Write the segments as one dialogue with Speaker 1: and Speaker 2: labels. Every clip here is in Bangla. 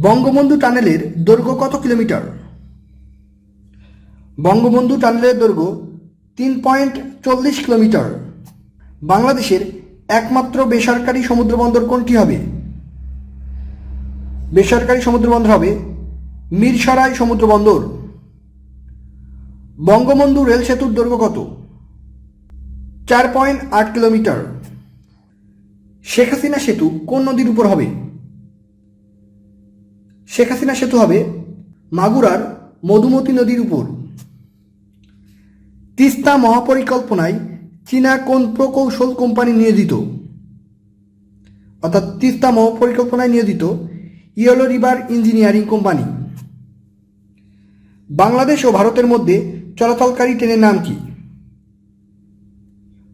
Speaker 1: বঙ্গবন্ধু টানেলের দৈর্ঘ্য কত কিলোমিটার? বঙ্গবন্ধু টানেলের দৈর্ঘ্য তিন পয়েন্ট চল্লিশ কিলোমিটার। বাংলাদেশের একমাত্র বেসরকারি সমুদ্রবন্দর কোনটি হবে? বেসরকারি সমুদ্রবন্দর হবে মিরসরাই সমুদ্রবন্দর। বঙ্গবন্ধু রেল সেতুর দৈর্ঘ্য কত? চার পয়েন্ট আট কিলোমিটার। শেখ হাসিনা সেতু কোন নদীর উপর হবে? শেখ হাসিনা সেতু হবে মাগুরার মধুমতি নদীর উপর। তিস্তা মহাপরিকল্পনায় চীনা কোন প্রকৌশল কোম্পানি নিয়োজিত? অর্থাৎ তিস্তা মহাপরিকল্পনায় নিয়োজিত Yellow River Engineering Company. Bangladesh ও ভারতের মধ্যে চলাচলকারী ট্রেনের নাম কি?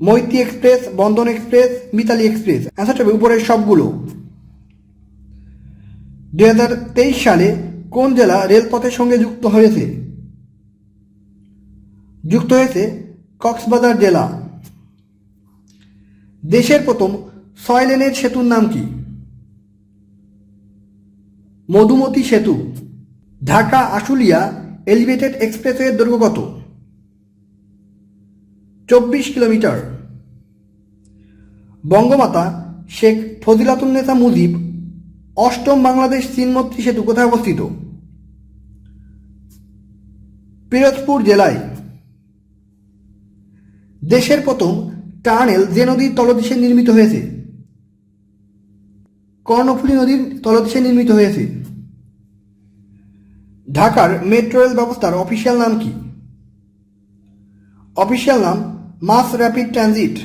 Speaker 1: Maitree Express Bandhan Express, Mitali Express. অ্যান্সারটা হবে উপরের সবগুলো। দুই হাজার তেইশ সালে কোন জেলা রেলপথের সঙ্গে যুক্ত হয়েছে? যুক্ত হয়েছে কক্সবাজার জেলা। দেশের প্রথম ছয় লেনের সেতুর নাম কি? মধুমতি সেতু। ঢাকা আশুলিয়া এলিভেটেড এক্সপ্রেসওয়ের দৈর্ঘ্য কত? চব্বিশ কিলোমিটার। বঙ্গমাতা শেখ ফজিলাতুন্নেসা মুজিব অষ্টম বাংলাদেশ চীনমৈত্রী সেতু কোথায় অবস্থিত? পিরোজপুর জেলায়। দেশের প্রথম টানেল যে নদীর তলদেশে নির্মিত হয়েছে। কর্ণফুলী নদীর তলদেশে নির্মিত হয়েছে। ঢাকার মেট্রো রেল ব্যবস্থার অফিসিয়াল নাম কি? অফিসিয়াল নাম মাস র্যাপিড ট্রানজিট।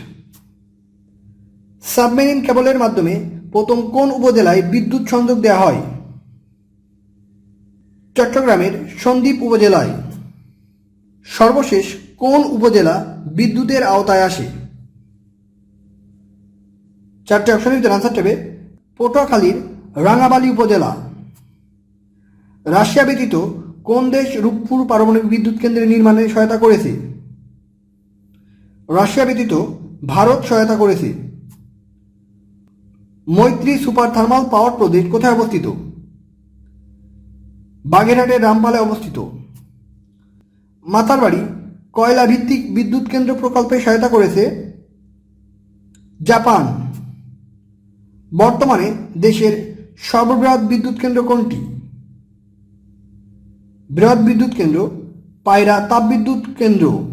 Speaker 1: সাবমেরিন কেবলের মাধ্যমে প্রথম কোন উপজেলায় বিদ্যুৎ সংযোগ দেওয়া হয়? চট্টগ্রামের সন্দ্বীপ উপজেলায়। সর্বশেষ কোন উপজেলা বিদ্যুতের আওতায় আসে? চারটে অপশনের ভিতরে আনসার হবে পটুয়াখালীর রাঙাবালি উপজেলা। রাশিয়া ব্যতীত কোন দেশ রূপপুর পারমাণবিক বিদ্যুৎ কেন্দ্রের নির্মাণে সহায়তা করেছে? রাশিয়া ব্যতীত ভারত সহায়তা করেছে। মৈত্রী সুপার থার্মাল পাওয়ার প্রজেক্ট কোথায় অবস্থিত? বাগেরহাটের রামপালে অবস্থিত। মাতারবাড়ি কয়লা ভিত্তিক বিদ্যুৎ কেন্দ্র প্রকল্পে সহায়তা করেছে জাপান। বর্তমানে দেশের সর্ববৃহৎ বিদ্যুৎ কেন্দ্র কোনটি? বৃহৎ বিদ্যুৎ কেন্দ্র পায়রা তাপবিদ্যুৎ কেন্দ্র।